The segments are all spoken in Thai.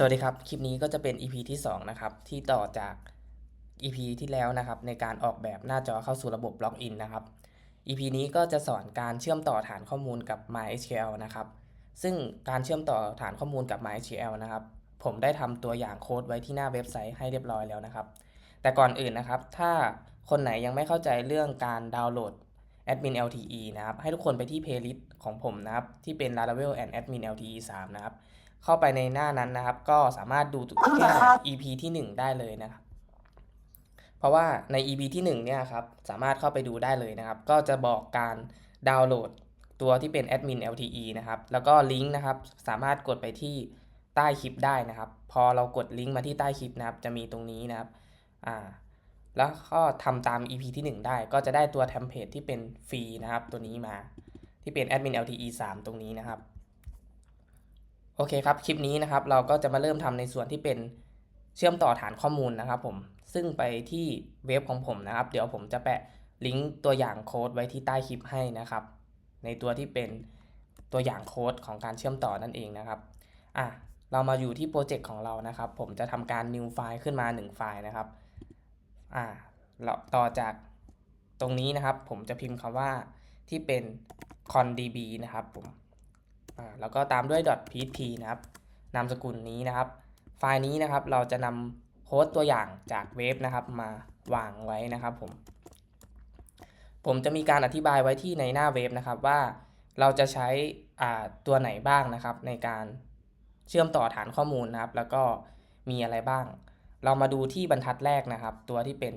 สวัสดีครับ คลิปนี้ก็จะเป็น EP ที่ 2 นะครับ ที่ต่อจาก EP ที่แล้วนะครับ ในการออกแบบหน้าจอเข้าสู่ระบบล็อกอินนะครับ EP นี้ก็จะสอนการเชื่อมต่อฐานข้อมูลกับ MySQL นะครับ ซึ่งการเชื่อมต่อฐานข้อมูลกับ MySQL นะครับ ผมได้ทำตัวอย่างโค้ดไว้ที่หน้าเว็บไซต์ให้เรียบร้อยแล้วนะครับ แต่ก่อนอื่นนะครับ ถ้าคนไหนยังไม่เข้าใจเรื่องการดาวน์โหลด Admin LTE นะครับ ให้ทุกคนไปที่ playlist ของผมนะครับ ที่เป็น Laravel and Admin LTE 3 นะครับ เข้าไปในหน้านั้นนะครับ ก็สามารถดูแค่ EP ที่ 1 ได้เลยนะครับ เพราะว่าใน EP ที่ 1 เนี่ยครับ สามารถเข้าไปดูได้เลยนะครับ ก็จะบอกการดาวน์โหลดตัวที่เป็น Admin LTE นะครับ แล้วก็ลิงก์นะครับ สามารถกดไปที่ใต้คลิปได้นะครับ พอเรากดลิงก์มาที่ใต้คลิปนะครับ จะมีตรงนี้นะครับอ่าแล้วก็ทำตาม EP ที่ 1 ได้ ก็จะได้ตัวเทมเพลตที่เป็นฟรีนะครับ ตัวนี้มา ที่เป็น Admin LTE 3 ตรงนี้นะครับ โอเคครับ คลิปนี้นะครับเราก็จะมาเริ่มทำในส่วนที่เป็นเชื่อมต่อฐานข้อมูลนะครับผม ซึ่งไปที่เว็บของผมนะครับ เดี๋ยวผมจะแปะลิงก์ตัวอย่างโค้ดไว้ที่ใต้คลิปให้นะครับ ในตัวที่เป็นตัวอย่างโค้ดของการเชื่อมต่อนั่นเองนะครับ อะ เรามาอยู่ที่โปรเจกต์ของเรานะครับ ผมจะทำการ new ไฟล์ขึ้นมา 1 ไฟล์นะครับ อ่าเราต่อจากตรงนี้นะครับ ผมจะพิมพ์คำว่าที่เป็น condb นะครับผม แล้วก็ตามด้วย .php นะครับนามสกุลนี้นะครับ ไฟล์นี้นะครับเราจะนำโค้ดตัวอย่างจากเว็บนะครับ มาวางไว้นะครับผม ผมจะมีการอธิบายไว้ที่ในหน้าเว็บนะครับว่าเราจะใช้ตัวไหนบ้างนะครับ ในการเชื่อมต่อฐานข้อมูลนะครับ แล้วก็มีอะไรบ้าง เรามาดูที่บรรทัดแรกนะครับ ตัวที่เป็น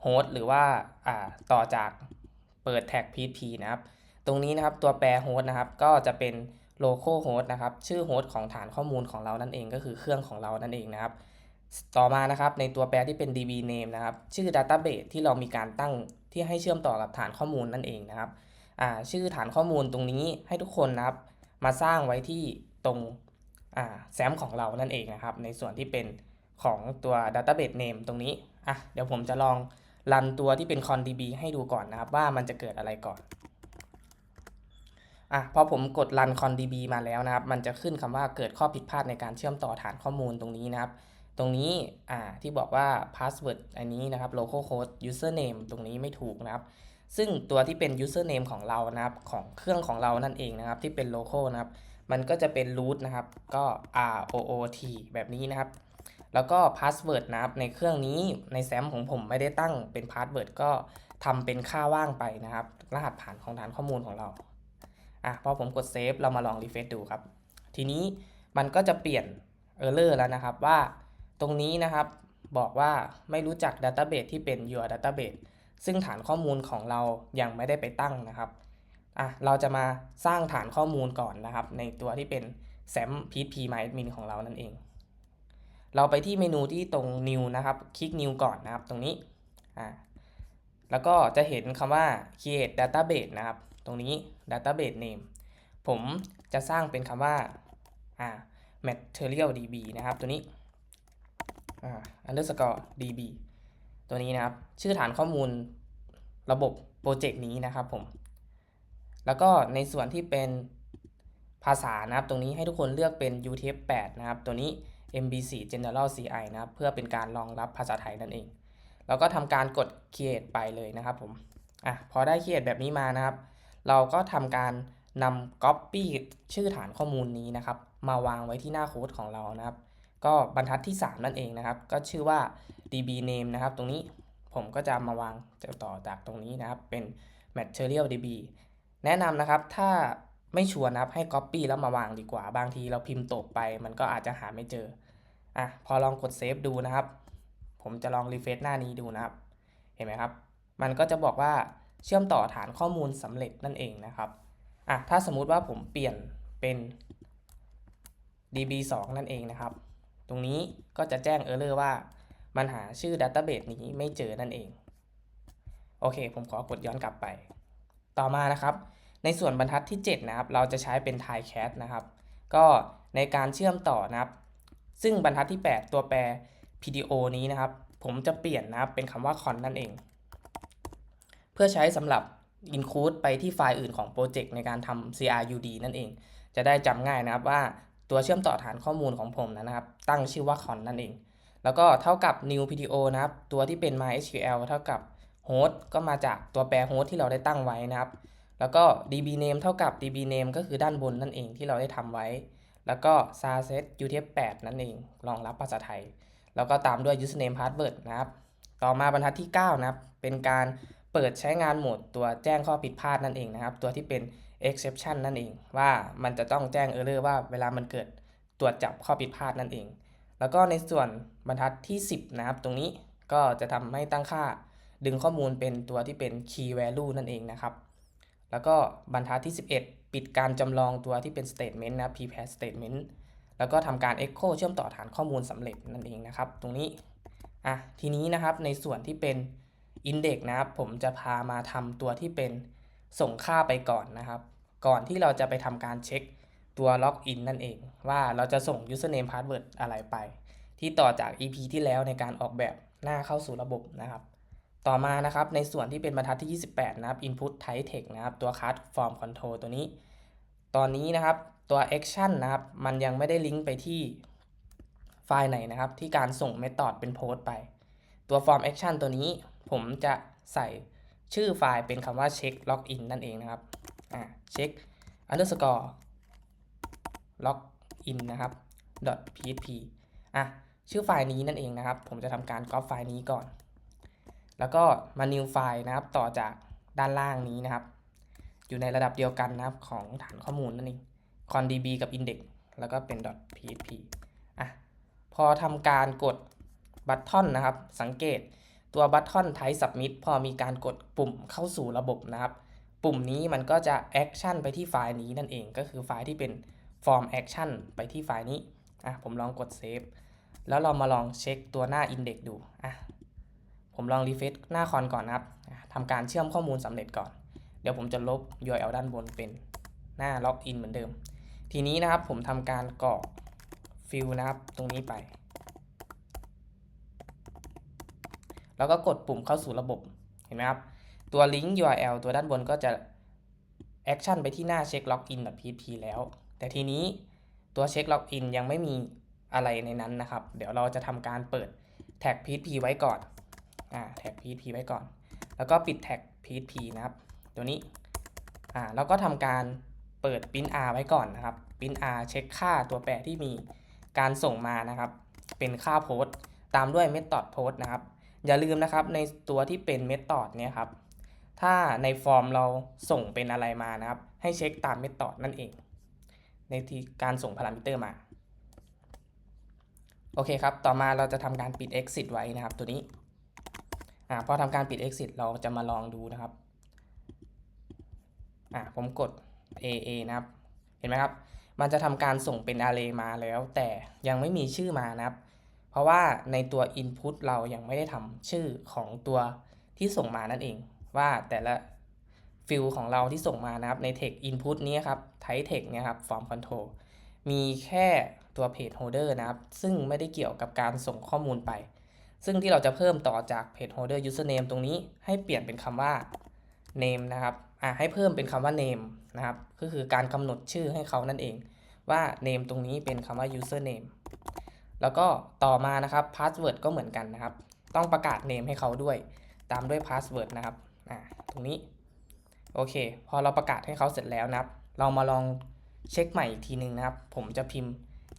โฮสต์หรือว่าอ่าต่อจากเปิดแท็ก php นะครับ ตรงนี้นะครับตัวแปรโฮสต์นะครับ ก็จะเป็น local host นะครับชื่อโฮสต์ของฐานข้อมูลของเรานั่นเองก็คือเครื่องของเรานั่นเองนะครับ ต่อมานะครับในตัวแปรที่เป็น db name นะครับชื่อ database ที่เรามีการตั้งที่ให้เชื่อมต่อกับฐานข้อมูลนั่นเองนะครับชื่อฐานข้อมูลตรงนี้ให้ทุกคนนะครับ มาสร้างไว้ที่ตรงแซมของเรานั่นเองนะครับ ในส่วนที่เป็นของตัว database name ตรงนี้อะเดี๋ยวผมจะลองรันตัวที่เป็น condb ให้ดูก่อนนะครับ ว่ามันจะเกิดอะไรก่อน อะพอผมกด run condb มาแล้วนะครับ มันจะขึ้นคำว่าเกิดข้อผิดพลาดในการเชื่อมต่อฐานข้อมูลตรงนี้นะครับ ตรงนี้อ่าที่บอกว่า password อันนี้นะครับ localhost username ตรงนี้ไม่ถูกนะครับ ซึ่งตัวที่เป็น username ของเรานะครับ ของเครื่องของเรานั่นเองนะครับ ที่เป็น local นะครับ มันก็จะเป็น root นะครับ ก็ r o o t แบบนี้นะครับ แล้วก็ password นะครับในเครื่องนี้ในแซมของผมไม่ได้ตั้งเป็น password ก็ทำเป็นค่าว่างไปนะครับ รหัสผ่านของฐานข้อมูลของเรา อะพอผมกดเซฟเรามาลองรีเฟซดูครับ ทีนี้มันก็จะเปลี่ยน Error แล้วนะครับว่าตรงนี้นะครับบอกว่าไม่รู้จัก Database ที่เป็น your database ซึ่งฐานข้อมูลของเรายังไม่ได้ไปตั้งนะครับอะเราจะมาสร้างฐานข้อมูลก่อนนะครับ ในตัวที่เป็น SAM php myadmin ของเรานั่นเอง เราไปที่เมนูที่ตรง new นะครับ คลิก new ก่อนนะครับตรงนี้อ่าแล้วก็จะเห็นคำว่า create database นะครับ ตรงนี้ database name ผมจะสร้างเป็นคำว่าอ่า material db นะครับ ตัวนี้อ่า underscore db ตัวนี้นะครับ ชื่อฐานข้อมูลระบบโปรเจกต์นี้นะครับผม แล้วก็ในส่วนที่เป็นภาษานะครับ ตรงนี้ให้ทุกคนเลือกเป็น UTF-8 นะครับ ตัวนี้ MB4 General CI นะครับ เพื่อเป็นการรองรับภาษาไทยนั่นเอง แล้วก็ทำการกด create ไปเลยนะครับผม อะ พอได้ create แบบนี้มานะครับ เราก็ทำการนำ copy ชื่อฐานข้อมูลนี้นะครับ มาวางไว้ที่หน้าโค้ดของเรานะครับ ก็บรรทัดที่ 3 นั่นเองนะครับ ก็ชื่อว่า db name นะครับ ตรงนี้ผมก็จะมาวางต่อจากตรงนี้นะครับ เป็น material db แนะนำนะครับถ้าไม่ชัวร์นะครับให้ copy แล้วมาวางดีกว่า บางทีเราพิมพ์ตกไป มันก็อาจจะหาไม่เจออะพอลองกดเซฟดูนะครับ ผมจะลองรีเฟซหน้านี้ดูนะครับ เห็นไหมครับ มันก็จะบอกว่า เชื่อมต่อฐานข้อมูลสำเร็จนั่นเองนะครับอะถ้าสมมุติว่าผมเปลี่ยนเป็น db2 นั่นเองนะครับ ตรงนี้ก็จะแจ้ง error ว่ามันหาชื่อ database นี้ไม่เจอนั่นเอง โอเค ผมขอกดย้อนกลับไป ต่อมานะครับ ในส่วนบรรทัดที่ 7 นะครับ เราจะใช้เป็น tycast นะครับ ก็ในการเชื่อมต่อนะครับ ซึ่งบรรทัดที่ 8 ตัวแปร PDO นี้นะครับ ผมจะเปลี่ยนนะครับเป็นคำว่า con นั่นเอง เพื่อใช้สำหรับ include ไปที่ไฟล์อื่นของโปรเจกต์ในการทำ CRUD นั่นเอง จะได้จำง่ายนะครับว่าตัวเชื่อมต่อฐานข้อมูลของผมนะครับ ตั้งชื่อว่า con นั่นเอง แล้วก็เท่ากับ new PTO นะครับ ตัวที่เป็น MySQL เท่ากับ host ก็มาจากตัวแปร host ที่เราได้ตั้งไว้นะครับ แล้วก็ db name เท่ากับ db name ก็คือด้านบนนั่นเองที่เราได้ทำไว้ แล้วก็ sarset utf8 นั่นเอง รองรับภาษาไทย แล้วก็ตามด้วย username password นะครับ ต่อมาบรรทัดที่ 9 นะครับ เป็นการ เปิดใช้งานโหมดตัวแจ้งข้อผิดพลาดนั่นเองนะครับ ตัวที่เป็น exception นั่นเอง ว่ามันจะต้องแจ้ง error ว่าเวลามันเกิดตรวจจับข้อผิดพลาดนั่นเอง แล้วก็ในส่วนบรรทัดที่ 10 นะครับ ตรงนี้ก็จะทำให้ตั้งค่าดึงข้อมูลเป็นตัวที่เป็น key value นั่นเองนะครับ แล้วก็บรรทัดที่ 11 ปิดการจำลองตัวที่เป็น statement นะครับ prepare statement แล้วก็ทำการ echo เชื่อมต่อฐานข้อมูลสำเร็จนั่นเองนะครับ ตรงนี้อะทีนี้นะครับในส่วนที่เป็น index นะครับ ผมจะพามาทำตัวที่เป็นส่งค่าไปก่อนนะครับ ก่อนที่เราจะไปทำการเช็คตัว login นั่นเอง ว่าเราจะส่ง username password อะไรไป ที่ต่อจาก EP ที่แล้วในการออกแบบหน้าเข้าสู่ระบบนะครับ ต่อมานะครับในส่วนที่เป็นบรรทัดที่ 28 นะครับ input type text นะครับ ตัว card form control ตัวนี้ ตอนนี้นะครับตัว action นะครับ มันยังไม่ได้ลิงก์ไปที่ไฟล์ไหนนะครับ ที่การส่ง method เป็น post ไป ตัว form action ตัวนี้ ผมจะใส่ชื่อไฟล์เป็นคำว่า check login นั่นเองนะครับอ่า check underscore login นะครับ .php อะชื่อไฟล์นี้นั่นเองนะครับ ผมจะทำการ copy ไฟล์นี้ก่อน แล้วก็มา new ไฟล์นะครับต่อจากด้านล่างนี้นะครับ อยู่ในระดับเดียวกันนะครับของฐานข้อมูลนั่นเอง condb กับ index แล้วก็เป็น .php อะพอทำการกดบัตทอนนะครับ สังเกต ตัวบัตทอน type submit พอมีการกดปุ่มเข้าสู่ระบบนะครับ ปุ่มนี้มันก็จะ action ไปที่ไฟล์นี้นั่นเองก็คือไฟล์ที่เป็น form action ไปที่ไฟล์นี้อะผมลองกด save แล้วเรามาลองเช็คตัวหน้า index ดูอะผมลอง refresh หน้าคอนก่อนนะครับทำการเชื่อมข้อมูลสำเร็จก่อน เดี๋ยวผมจะลบ URL ด้านบนเป็นหน้า login เหมือนเดิม ทีนี้นะครับผมทำการกรอก fill นะครับตรงนี้ไป แล้วก็กดปุ่มเข้าสู่ระบบเห็นไหมครับ ตัวลิงก์ URL ตัวด้านบนก็จะ action ไปที่หน้า check login php แล้ว แต่ทีนี้ตัว check login ยังไม่มีอะไรในนั้นนะครับ เดี๋ยวเราจะทำการเปิด tag php ไว้ก่อนอ่า tag php ไว้ก่อน แล้วก็ปิด tag php นะครับ ตัวนี้อ่าแล้วก็ทำการเปิด print r ไว้ก่อนนะครับ print r เช็คค่าตัวแปรที่มีการส่งมานะครับ เป็นค่าโพสต์ตามด้วย method post นะครับ อย่าลืมนะครับในตัวที่เป็น method เนี่ยครับ ถ้าในฟอร์มเราส่งเป็นอะไรมานะครับ ให้เช็คตาม method นั่นเอง ในที่การส่งพารามิเตอร์มา โอเคครับ ต่อมาเราจะทำการปิด exit ไว้นะครับตัวนี้อ่าพอทำการปิด exit เราจะมาลองดูนะครับอ่าผมกด AA นะครับ เห็นไหมครับ มันจะทำการส่งเป็น array มาแล้ว แต่ยังไม่มีชื่อมานะครับ เพราะว่าในตัว input เรายังไม่ได้ทำชื่อของตัวที่ส่งมานั่นเอง ว่าแต่ละฟิลของเราที่ส่งมานะครับใน text input นี้ครับ type text เนี่ยครับ form control มีแค่ตัว page holder นะครับ ซึ่งไม่ได้เกี่ยวกับการส่งข้อมูลไป ซึ่งที่เราจะเพิ่มต่อจาก page holder username ตรงนี้ให้เปลี่ยนเป็นคำว่า name นะครับอ่าให้เพิ่มเป็นคำว่า name นะครับ ก็คือการกำหนดชื่อให้เขานั่นเอง ว่า name ตรงนี้เป็นคำว่า username แล้วก็ต่อมานะครับ password ก็เหมือนกันนะครับ ต้องประกาศ name ให้เขาด้วย ตามด้วย password นะครับอ่าตรงนี้ โอเค พอเราประกาศให้เขาเสร็จแล้วนะครับ เรามาลองเช็คใหม่อีกทีนึงนะครับ ผมจะพิมพ์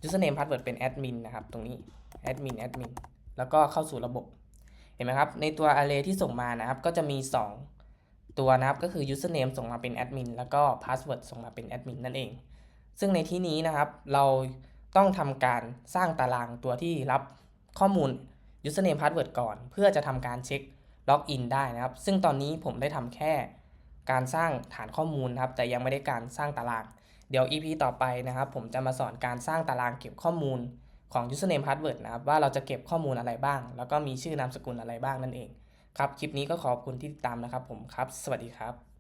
username password เป็น admin นะครับ ตรงนี้ admin admin แล้วก็เข้าสู่ระบบ เห็นไหมครับ ในตัว array ที่ส่งมานะครับ ก็จะมี 2 ตัวนะครับ ก็คือ username ส่งมาเป็น admin แล้วก็ password ส่งมาเป็น admin นั่นเอง ซึ่งในที่นี้นะครับ เรา ต้องทำการสร้างตารางตัวที่รับข้อมูล username password ก่อน เพื่อจะทำการเช็คล็อกอินได้นะครับ ซึ่งตอนนี้ผมได้ทำแค่การสร้างฐานข้อมูลนะครับ แต่ยังไม่ได้การสร้างตาราง เดี๋ยว EP ต่อไปนะครับ ผมจะมาสอนการสร้างตารางเก็บข้อมูลของ username password นะครับ ว่าเราจะเก็บข้อมูลอะไรบ้าง แล้วก็มีชื่อนามสกุลอะไรบ้างนั่นเอง ครับ คลิปนี้ก็ขอบคุณที่ติดตามนะครับผมครับ สวัสดีครับ